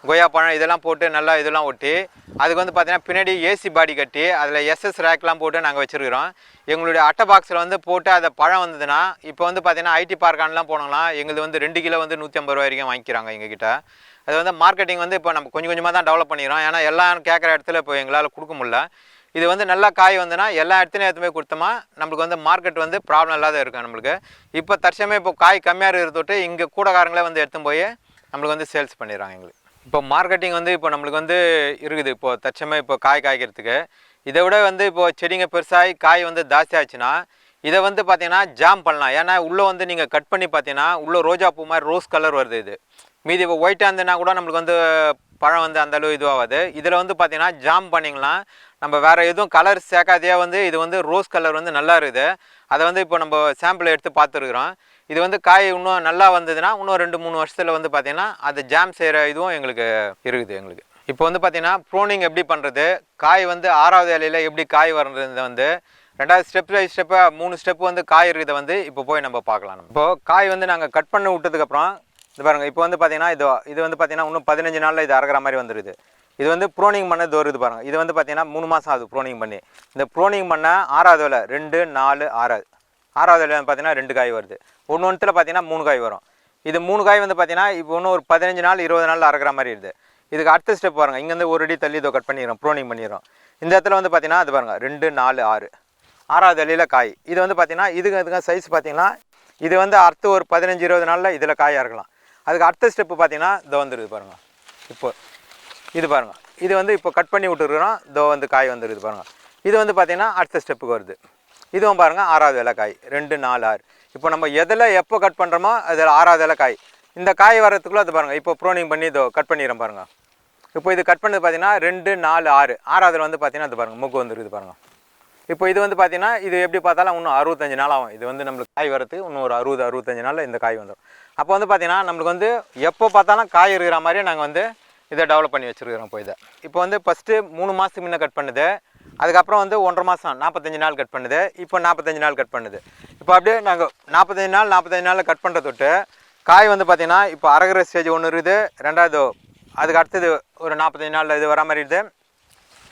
கொய்யாப்பழம் இதெல்லாம் போட்டு நல்லா இதெல்லாம் ஒட்டி அதுக்கு வந்து பார்த்தீங்கன்னா பின்னாடி ஏசி பாடி கட்டி அதில் எஸ்எஸ் ரேக்லாம் போட்டு நாங்கள் வச்சுருக்கிறோம். எங்களுடைய அட்டை பாக்ஸில் வந்து போட்டு அதை பழம் வந்ததுன்னா இப்போ வந்து பார்த்தீங்கன்னா ஐடி பார்க்கான்லாம் போனோம்னா எங்களுக்கு வந்து ரெண்டு கிலோ வந்து நூற்றி ஐம்பது ரூபா வரைக்கும் வாங்கிக்கிறாங்க எங்ககிட்ட. அது வந்து மார்க்கெட்டிங் வந்து இப்போ நம்ம கொஞ்சம் கொஞ்சமாக தான் டெவலப் பண்ணிக்கிறோம். ஏன்னா எல்லாம் கேட்குற இடத்துல இப்போ எங்களால் கொடுக்க முடியல. இது வந்து நல்லா காய் வந்துன்னா எல்லா இடத்துலையும் எடுத்து போய் கொடுத்தோமா நம்மளுக்கு வந்து மார்க்கெட் வந்து ப்ராப்ளம் இல்லாத இருக்கும் நம்மளுக்கு. இப்போ தற்சமயம் இப்போ காய் கம்மியாக இருக்கிறத தொட்டு இங்கே கூடக்காரங்களே வந்து எடுத்து போய் நம்மளுக்கு வந்து சேல்ஸ் பண்ணிடுறாங்க எங்களுக்கு. இப்போ மார்க்கெட்டிங் வந்து இப்போ நம்மளுக்கு வந்து இருக்குது. இப்போது தற்சமயம் இப்போ காய் காய்க்கிறதுக்கு. இதை விட வந்து இப்போ செடிங்க பெருசாகி காய் வந்து ஜாஸ்தி ஆச்சுன்னா இதை வந்து பார்த்தீங்கன்னா ஜாம் பண்ணலாம். ஏன்னா உள்ளே வந்து நீங்கள் கட் பண்ணி பார்த்தீங்கன்னா உள்ளே ரோஜா பூ மாதிரி ரோஸ் கலர் வருது இது. மீதி இப்போ ஒயிட்டாக இருந்ததுன்னா கூட நம்மளுக்கு வந்து பழம் வந்து அந்த அளவு இதுவாகாது. இதில் வந்து பார்த்தீங்கன்னா ஜாம் பண்ணிங்கன்னா நம்ம வேறு எதுவும் கலர் சேர்க்காதையே வந்து இது வந்து ரோஸ் கலர் வந்து நல்லா இருக்குது. அதை வந்து இப்போ நம்ம சாம்பிள் எடுத்து பார்த்துருக்குறோம். இது வந்து காய் இன்னும் நல்லா வந்ததுன்னா இன்னும் ரெண்டு மூணு வருஷத்தில் வந்து பார்த்திங்கன்னா அது ஜாம் செய்கிற இதுவும் எங்களுக்கு இருக்குது எங்களுக்கு. இப்போ வந்து பார்த்தீங்கன்னா ப்ரோனிங் எப்படி பண்ணுறது காய் வந்து ஆறாவது இலையில் எப்படி காய் வர்றது வந்து ரெண்டாவது ஸ்டெப் பை ஸ்டெப்பாக மூணு ஸ்டெப் வந்து காய் இருக்கிறத வந்து இப்போ போய் நம்ம பார்க்கலாம். இப்போது இப்போ காய் வந்து நாங்கள் கட் பண்ணி விட்டதுக்கப்புறம் இது பாருங்கள் இப்போ வந்து பார்த்திங்கன்னா இது இது வந்து பார்த்தீங்கன்னா இன்னும் பதினஞ்சு நாளில் இது அறக்கிற மாதிரி வந்துடுது இது வந்து ப்ரோனிங் பண்ண இது பாருங்கள் இது வந்து பார்த்தீங்கன்னா மூணு மாதம் ஆகுது ப்ரோனிங் பண்ணி. இந்த ப்ரோனிங் பண்ண ஆறாவது வேலை ரெண்டு நாலு ஆறாவது. ஆறாவது வேலை பார்த்தீங்கன்னா ரெண்டு காய் வருது. ஒன்று ஒன்றுத்தில் பார்த்தீங்கன்னா மூணு காய் வரும். இது மூணு காய் வந்து பார்த்தீங்கன்னா இப்போ ஒன்று ஒரு பதினஞ்சு நாள் இருபது நாள் அறக்கிற மாதிரி இருக்குது இதுக்கு அடுத்த ஸ்டெப் பாருங்க. இங்கேருந்து ஒரு அடி தள்ளி இதோ கட் பண்ணிடுறோம் ப்ரோனிங் பண்ணிடுறோம். இந்த இடத்துல வந்து பார்த்தீங்கன்னா அது பாருங்கள் ரெண்டு நாலு ஆறு. ஆறாவது அள்ளியில் காய். இது வந்து பார்த்தீங்கன்னா இதுக்கு இதுக்கு சைஸ் பார்த்தீங்கன்னா இது வந்து அடுத்து ஒரு பதினஞ்சு இருபது நாளில் இதில் காய் இருக்கலாம். அதுக்கு அடுத்த ஸ்டெப்பு பார்த்தீங்கன்னா இதோ வந்துடுது பாருங்கள் இப்போது இது பாருங்கள் இது வந்து இப்போ கட் பண்ணி விட்டுருக்குறோம். இதோ வந்து காய் வந்துருது பாருங்கள் இது வந்து பார்த்தீங்கன்னா அடுத்த ஸ்டெப்புக்கு வருது. இதுவும் பாருங்கள் ஆறாவது இலை காய் ரெண்டு நாலு ஆறு. இப்போ நம்ம எதில் எப்போ கட் பண்ணுறோமோ அதில் ஆறாவது இலை காய் இந்த காய் வரதுக்குள்ளே அது பாருங்கள் இப்போ ப்ரோனிங் பண்ணி இதோ கட் பண்ணிடுறோம் பாருங்கள் இப்போ இது கட் பண்ணது பார்த்தீங்கன்னா ரெண்டு நாலு ஆறு. ஆறாவதுல வந்து பார்த்தீங்கன்னா அது பாருங்கள் மூக்கு வந்துருக்குது பாருங்கள் இப்போ இது வந்து பார்த்தீங்கன்னா இது எப்படி பார்த்தாலும் இன்னும் அறுபத்தஞ்சு நாள் ஆகும். இது வந்து நம்மளுக்கு காய் வரதுக்கு இன்னும் ஒரு அறுபது அறுபத்தஞ்சு நாளில் இந்த காய் வந்துடும் அப்போ வந்து பார்த்தீங்கன்னா நம்மளுக்கு வந்து எப்போ பார்த்தாலும் காய் இருக்கிற மாதிரியே நாங்கள் வந்து இதை டெவலப் பண்ணி வச்சுருக்கிறோம் இப்போ இதை. இப்போ வந்து ஃபஸ்ட்டு மூணு மாதத்துக்கு முன்னே கட் பண்ணுது. அதுக்கப்புறம் வந்து ஒன்றரை மாதம் நாற்பத்தஞ்சு நாள் கட் பண்ணுது. இப்போ நாற்பத்தஞ்சு நாள் கட் பண்ணுது. இப்போ அப்படியே நாங்கள் நாற்பத்தஞ்சு நாள் நாற்பத்தஞ்சு நாளில் கட் பண்ணுற தொட்டு காய் வந்து பார்த்திங்கன்னா இப்போ அரகிற ஸ்டேஜ் ஒன்று இருக்குது. ரெண்டாவது அதுக்கு அடுத்தது ஒரு நாற்பத்தஞ்சு நாளில் இது வர மாதிரி இருக்குது.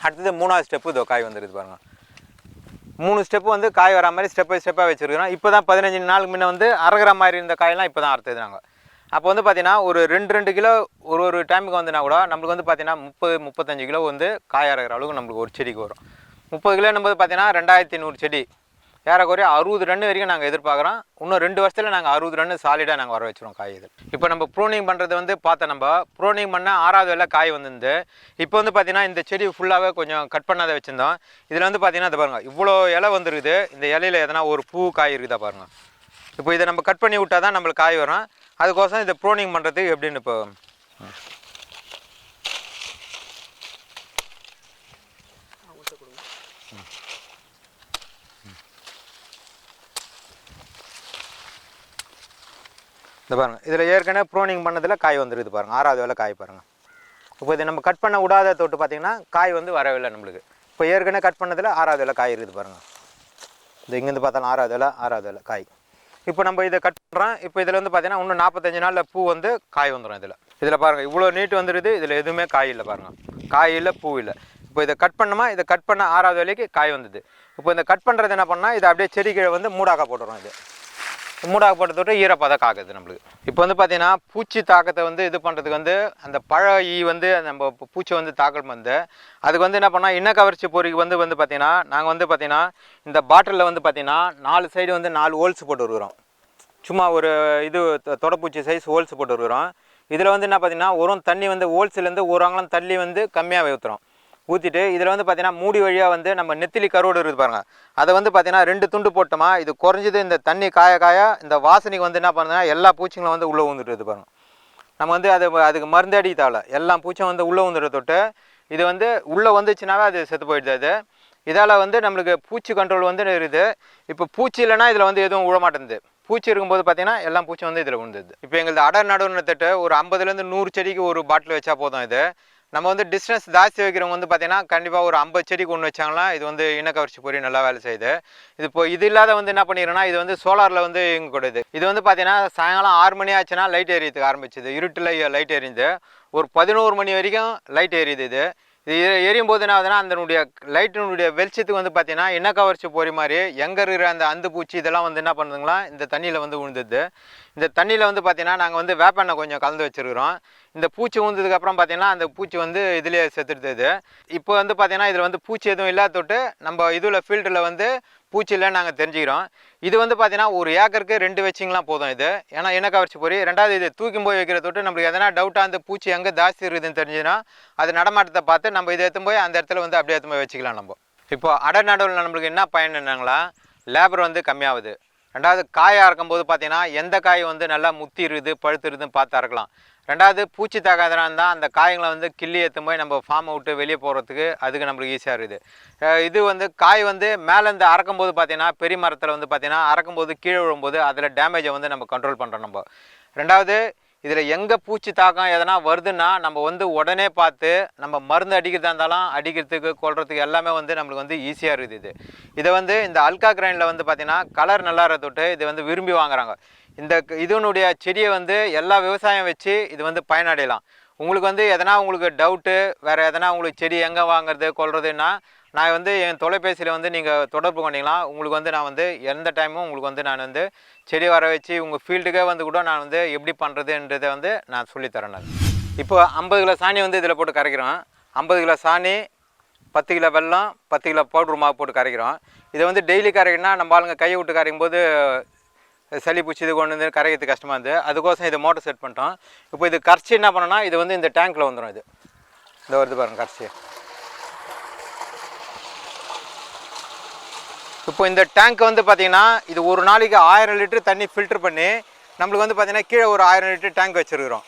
அடுத்தது மூணாவது ஸ்டெப்பு இதோ காய் வந்துருது பாருங்கள் மூணு ஸ்டெப்பு வந்து காய் வர மாதிரி ஸ்டெப் பை ஸ்டெப்பாக வச்சுருக்கிறோம். இப்போ தான் பதினஞ்சு நாளுக்கு முன்னே வந்து அறகுற மாதிரி இருந்த காயெல்லாம் இப்போ தான் அறுத்துது நாங்கள் அப்போ வந்து பார்த்தீங்கன்னா ஒரு ரெண்டு ரெண்டு கிலோ ஒரு ஒரு டைமுக்கு வந்துனா கூட நம்மளுக்கு வந்து பார்த்தீங்கன்னா முப்பது முப்பத்தஞ்சு கிலோ வந்து காய் அரைகிற அளவுக்கு நம்மளுக்கு ஒரு செடிக்கு வரும். முப்பது கிலோ போது பார்த்தீங்கன்னா ரெண்டாயிரத்தி நூறு செடி. ஏறக்குறைய அறுபது ரன் வரைக்கும் நாங்கள் எதிர்பார்க்குறோம். இன்னும் ரெண்டு வருஷத்தில் நாங்கள் அறுபது ரன் சாலிடாக நாங்கள் வர வச்சுருவோம் காய் இதில் இப்போ நம்ம ப்ரோனிங் பண்ணுறது வந்து பார்த்தோம் நம்ம ப்ரோனிங் பண்ண ஆறாவது வேலை காய் வந்துருந்து இப்போ வந்து பார்த்தீங்கன்னா இந்த செடி ஃபுல்லாகவே கொஞ்சம் கட் பண்ணாத வச்சுருந்தோம். இதில் வந்து பார்த்தீங்கன்னா இது பாருங்கள் இவ்வளோ இலை வந்துருக்குது. இந்த இலையில எதனா ஒரு பூ காய் இருக்குதா பாருங்கள் இப்போ இதை நம்ம கட் பண்ணி விட்டால் தான் நம்மளுக்கு காய் வரும். அதுக்கோசரம் இதை ப்ரோனிங் பண்ணுறதுக்கு எப்படின்னு இப்போ இந்த பாருங்க. இதில் ஏற்கனவே ப்ரோனிங் பண்ணதில் காய் வந்துருக்குது பாருங்க. ஆறாவது வேலை காய் பாருங்க. இப்போ இதை நம்ம கட் பண்ண விடாத தொட்டு பார்த்தீங்கன்னா காய் வந்து வரவில்லை நம்மளுக்கு. இப்போ ஏற்கனவே கட் பண்ணதில் ஆறாவது வேலை காய் இருக்குது பாருங்க. இந்த இங்கேருந்து பார்த்தாலும் ஆறாவது வேலை ஆறாவது வேலை காய். இப்போ நம்ம இதை கட் பண்ணுறோம் இப்போ இதில் வந்து பார்த்தீங்கன்னா இன்னும் நாற்பத்தஞ்சு நாளில் பூ வந்து காய் வந்துடும் இதில். இதில் பாருங்கள் இவ்வளோ நீட்டு வந்துடுது இதில் எதுவுமே காய் இல்லை பாருங்கள் காய் இல்லை பூ இல்லை. இப்போ இதை கட் பண்ணோமா இதை கட் பண்ண ஆறாவது வேலைக்கு காய் வந்தது. இப்போ இந்த கட் பண்ணுறது என்ன பண்ணால் இதை அப்படியே செடி கீழே வந்து மூடாக்க போட்டுறோம் இது. மூடாக ஈரப்பதம் காக்குது நம்மளுக்கு. இப்போ வந்து பார்த்தீங்கன்னா பூச்சி தாக்கத்தை வந்து இது பண்ணுறதுக்கு வந்து அந்த பழ ஈ வந்து நம்ம பூச்சி வந்து தாக்கல் வந்து அதுக்கு வந்து என்ன பண்ணால் இன்ன கவர்ச்சி பொறிக்கு வந்து வந்து பார்த்தீங்கன்னா நாங்கள் வந்து பார்த்தீங்கன்னா இந்த பாட்டிலில் வந்து பார்த்தீங்கன்னா நாலு சைடு வந்து நாலு ஹோல்ஸ் போட்டு வருகிறோம். சும்மா ஒரு இது தொ- தொடப்பூச்சி சைஸ் ஹோல்ஸ் போட்டு வருகிறோம். இதில் வந்து என்ன பார்த்தீங்கன்னா ஒரு தண்ணி வந்து ஹோல்ஸ்லேருந்து ஒரு அங்கலம் தள்ளி வந்து கம்மியாக ஊற்றுறோம் ஊற்றிட்டு இதில் வந்து பார்த்தீங்கன்னா மூடி வழியாக வந்து நம்ம நெத்திலி கருவோடு இருக்குது பாருங்கள் அதை வந்து பார்த்தீங்கன்னா ரெண்டு துண்டு போட்டோமா இது குறைஞ்சது இந்த தண்ணி காய காய இந்த வாசனைக்கு வந்து என்ன பண்ணுதுன்னா எல்லா பூச்சிங்களும் வந்து உள்ளே வந்துட்டு பாருங்கள் நம்ம வந்து அது அதுக்கு மருந்து அடிக்க தேவையில்ல எல்லா பூச்சும் வந்து உள்ளே வந்துடுற தொட்டு இது வந்து உள்ளே வந்துச்சுனாவே அது செத்து போயிடுது அது. இதால் வந்து நம்மளுக்கு பூச்சி கண்ட்ரோல் வந்து இருக்குது. இப்போ பூச்சி இல்லைன்னா இதில் வந்து எதுவும் விழ பூச்சி இருக்கும்போது பார்த்தீங்கன்னா எல்லாம் பூச்சி வந்து இதில் விழுந்துது இப்போ எங்களுக்கு அடர் நடுவுன்னு திட்டு ஒரு ஐம்பதுலேருந்து நூறு செடிக்கு ஒரு பாட்டில் வச்சா போதும் இது. நம்ம வந்து டிஸ்டன்ஸ் ஜாஸ்தி வைக்கிறவங்க வந்து பார்த்தீங்கன்னா கண்டிப்பாக ஒரு ஐம்பது செடிக்கு ஒன்று வச்சாங்கன்னா இது வந்து இனக்கவர்ச்சி பொறி நல்லா வேலை செய்யுது. இது இப்போ இது இல்லாத வந்து என்ன பண்ணிடுறோம்னா இது வந்து சோலாரில் வந்து இங்கே கொடுது. இது வந்து பார்த்தீங்கன்னா சாயங்காலம் ஆறு மணி ஆச்சுன்னா லைட் எரியறதுக்கு ஆரம்பிச்சுது. இருட்டில் லைட் எரியுது. ஒரு பதினோரு மணி வரைக்கும் லைட் எரியுது இது. எரியும் போது என்ன ஆகுதுன்னா அதனுடைய லைட்டினுடைய வெளிச்சத்துக்கு வந்து பார்த்தீங்கன்னா என்ன கவர்ச்சி போகிற மாதிரி எங்கே இருக்கிற அந்த அந்து பூச்சி இதெல்லாம் வந்து என்ன பண்ணுதுங்களா இந்த தண்ணியில் வந்து விழுந்துது இந்த தண்ணியில் வந்து பார்த்தீங்கன்னா நாங்கள் வந்து வேப்பெண்ணெய் கொஞ்சம் கலந்து வச்சுருக்கிறோம். இந்த பூச்சி விழுந்ததுக்கப்புறம் பார்த்தீங்கன்னா அந்த பூச்சி வந்து இதுலேயே செத்துடுது. இப்போ வந்து பார்த்தீங்கன்னா இதில் வந்து பூச்சி எதுவும் இல்லாத தொட்டு நம்ம இதில் ஃபீல்டில் வந்து பூச்சி நாங்கள் தெரிஞ்சுக்கிறோம். இது வந்து பார்த்தீங்கன்னா ஒரு ஏக்கருக்கு ரெண்டு வச்சிங்கலாம் போதும் இது. ஏன்னா என்ன கவர்ச்சி பொறி? ரெண்டாவது இது தூக்கி போய் வைக்கிற தொட்டு நம்மளுக்கு எதனா டவுட்டாக அந்த பூச்சி எங்கே ஜாஸ்தி இருக்குதுன்னு தெரிஞ்சுதுன்னா அது நடமாட்டத்தை பார்த்து நம்ம இதை எடுத்து போய் அந்த இடத்துல வந்து அப்படியே எடுத்து போய் வச்சுக்கலாம் நம்ம. இப்போ அடை நடுவில் நம்மளுக்கு என்ன பயன் என்னங்களா லேபர் வந்து கம்மியாகுது. ரெண்டாவது காயாக இருக்கும்போது பார்த்தீங்கன்னா எந்த காய் வந்து நல்லா முத்திடுது பழுத்துருதுன்னு பார்த்து அறக்கலாம். ரெண்டாவது பூச்சி தாக்காதனா இருந்தால் அந்த காயங்களை வந்து கிள்ளி ஏற்றும் போய் நம்ம ஃபார்மை விட்டு வெளியே போகிறதுக்கு அதுக்கு நம்மளுக்கு ஈஸியாக இருக்குது. இது வந்து காய் வந்து மேலேருந்து அறக்கும்போது பார்த்திங்கன்னா பெரிய மரத்தில் வந்து பார்த்திங்கன்னா அறக்கும்போது கீழே விழும்போது அதில் டேமேஜை வந்து நம்ம கண்ட்ரோல் பண்ணுறோம் நம்ம. ரெண்டாவது இதில் எங்கே பூச்சி தாக்கம் எதனா வருதுன்னா நம்ம வந்து உடனே பார்த்து நம்ம மருந்து அடிக்கிறதா இருந்தாலும் அடிக்கிறதுக்கு கொள்றதுக்கு எல்லாமே வந்து நம்மளுக்கு வந்து ஈஸியாக இருக்குது இது. இதை வந்து இந்த அல்கா கிரைனில் வந்து பார்த்தீங்கன்னா கலர் நல்லா தொட்டு இதை வந்து விரும்பி வாங்குறாங்க. இந்த க- இதனுடைய செடியை வந்து எல்லா விவசாயம் வச்சு இது வந்து பயனடையலாம். உங்களுக்கு வந்து எதனா உங்களுக்கு டவுட்டு வேறு எதனா உங்களுக்கு செடி எங்கே வாங்குறது கொள்றதுன்னா நான் வந்து என் தொலைபேசியில் வந்து நீங்கள் தொடர்பு கொண்டீங்களா உங்களுக்கு வந்து நான் வந்து எந்த டைமும் உங்களுக்கு வந்து நான் வந்து செடி வர வச்சு உங்கள் ஃபீல்டுக்கே வந்து கூட நான் வந்து எப்படி பண்ணுறதுன்றதை வந்து நான் சொல்லித்தரேன் நான். இப்போ ஐம்பது கிலோ சாணி வந்து இதில் போட்டு கரைக்கிறோம். ஐம்பது கிலோ சாணி பத்து கிலோ வெல்லம் பத்து கிலோ பவுட்ரு மாவு போட்டு கரைக்கிறோம். இதை வந்து டெய்லி கரைக்கணும்னா நம்ம ஆளுங்க கையை விட்டு கரைக்கும் போது சளி பிடிச்சி இது கொண்டு வந்து கரைக்கிறது கஷ்டமாக இருந்தது. அதுக்கோசம் இதை மோட்டர் செட் பண்ணிட்டோம். இப்போ இது கரைச்சி என்ன பண்ணோன்னா இது வந்து இந்த டேங்க்கில் வந்துடும் இது. இந்த வருது பாருங்கள் கரைச்சி. இப்போ இந்த டேங்க் வந்து பார்த்திங்கன்னா இது ஒரு நாளைக்கு ஆயிரம் லிட்டர் தண்ணி ஃபில்டர் பண்ணி நம்மளுக்கு வந்து பார்த்திங்கன்னா கீழே ஒரு ஆயிரம் லிட்டர் டேங்க் வச்சுருக்கிறோம்.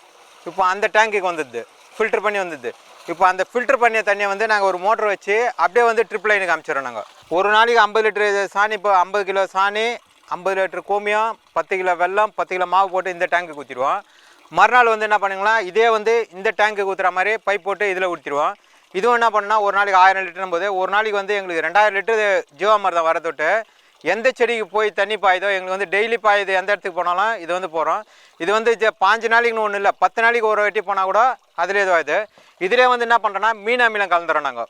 இப்போ அந்த டேங்க்குக்கு வந்துடுது ஃபில்டர் பண்ணி வந்துடுது இப்போ அந்த ஃபில்டர் பண்ணிய தண்ணியை வந்து நாங்கள் ஒரு மோட்டர் வச்சு அப்படியே வந்து ட்ரிப் லைனுக்கு அமைச்சிடறோம் நாங்கள் ஒரு நாளைக்கு ஐம்பது லிட்டர் சாணி இப்போ ஐம்பது கிலோ சாணி ஐம்பது லிட்டர் கோமியம் பத்து கிலோ வெல்லம் பத்து கிலோ மாவு போட்டு இந்த டேங்க்கு ஊற்றிடுவோம் மறுநாள் வந்து என்ன பண்ணுங்களா இதே வந்து இந்த டேங்க்கு ஊற்றுற மாதிரி பைப் போட்டு இதில் ஊற்றிடுவோம் இதுவும் என்ன பண்ணால் ஒரு நாளைக்கு ஆயிரம் லிட்டர் போது ஒரு நாளைக்கு வந்து எங்களுக்கு ரெண்டாயிரம் லிட்டர் ஜீவாமிர்தம் வரதொட்டு எந்த செடிக்கு போய் தண்ணி பாயுதோ எங்களுக்கு வந்து டெய்லி பாயுது எந்த இடத்துக்கு போனாலும் இது வந்து போகிறோம் இது வந்து ஜ- பாஞ்சு நாளைக்குன்னு ஒன்றும் இல்லை பத்து நாளைக்கு ஒரு வாட்டி போனால் கூட அதில் இதுவாகுது இதிலே வந்து என்ன பண்ணுறோன்னா மீன் அமிலம் கலந்துறோம் நாங்கள்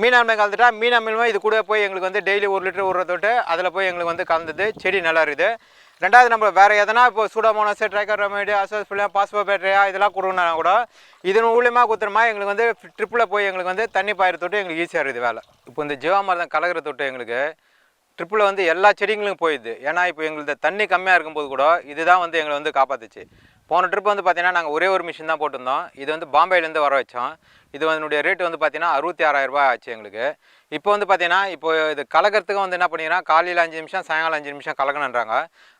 மீனாண்மை கலந்துட்டா மீன் இது கூட போய் எங்களுக்கு வந்து டெய்லி ஒரு லிட்டர் ஒரு தொட்டு அதில் போய் எங்களுக்கு வந்து கலந்துது. செடி நல்லா இருக்குது. ரெண்டாவது நம்ம வேறு எதனா இப்போ சூடாமோனஸ் ட்ரைக்கர் ரெமேடி அசோஸ்பிலியா பாஸ்போபேட்ரியா இதெல்லாம் கொடுக்கணும்னா கூட இதன் மூலியமாக குத்துறமா எங்களுக்கு வந்து ட்ரிப்பில் போய் எங்களுக்கு வந்து தண்ணி பாயிற தொட்டு எங்களுக்கு ஈஸியாக இருக்குது வேலை. இப்போ இந்த ஜீவாமிர்தம் கலக்கிற தொட்டு எங்களுக்கு ட்ரிப்பில் வந்து எல்லா செடிங்களும் போயிடுது. ஏன்னா இப்போ எங்களுக்கு தண்ணி கம்மியாக இருக்கும்போது கூட இதுதான் வந்து எங்களை வந்து காப்பாத்துச்சு. போன ட்ரிப் வந்து பார்த்தீங்கன்னா நாங்கள் ஒரே ஒரு மிஷின் தான் போட்டிருந்தோம். இது வந்து பாம்பேலேருந்து வர வச்சோம். இது அதனுடைய ரேட் வந்து பார்த்தீங்கன்னா அறுபத்தி ஆறாயிரம் ஆச்சு எங்களுக்கு. இப்போ வந்து பார்த்தீங்கன்னா இப்போ இது கலக்கிறதுக்கு வந்து என்ன பண்ணிக்கிறோம் காலையில் அஞ்சு நிமிஷம் சாயங்காலம் அஞ்சு நிமிஷம் கலக்கணுன்றாங்க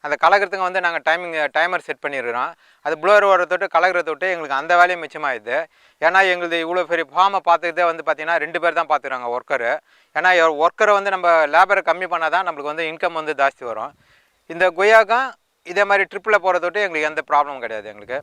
அந்த கலக்கிறதுக்கு வந்து நாங்கள் டைமிங் டைமர் செட் பண்ணிடுறோம் அது ப்ளோர் வர தொட்டு கலக்கிற தொட்டு எங்களுக்கு அந்த வேலையும் மிச்சமாயிடுது. ஏன்னா எங்களுது இவ்வளோ பெரிய ஃபார்மை பார்த்துக்கிட்டே வந்து பார்த்தீங்கன்னா ரெண்டு பேர் தான் பார்த்துக்கிறாங்க ஒர்க்கரு ஏன்னா ஒர்க்கரை வந்து நம்ம லேபரை கம்மி பண்ணால் தான் நம்மளுக்கு வந்து இன்கம் வந்து ஜாஸ்தி வரும். இந்த கொய்யாக்கும் இதே மாதிரி ட்ரிப்பில் போகிறத விட்டு எங்களுக்கு எந்த ப்ராப்ளமும் கிடையாது எங்களுக்கு.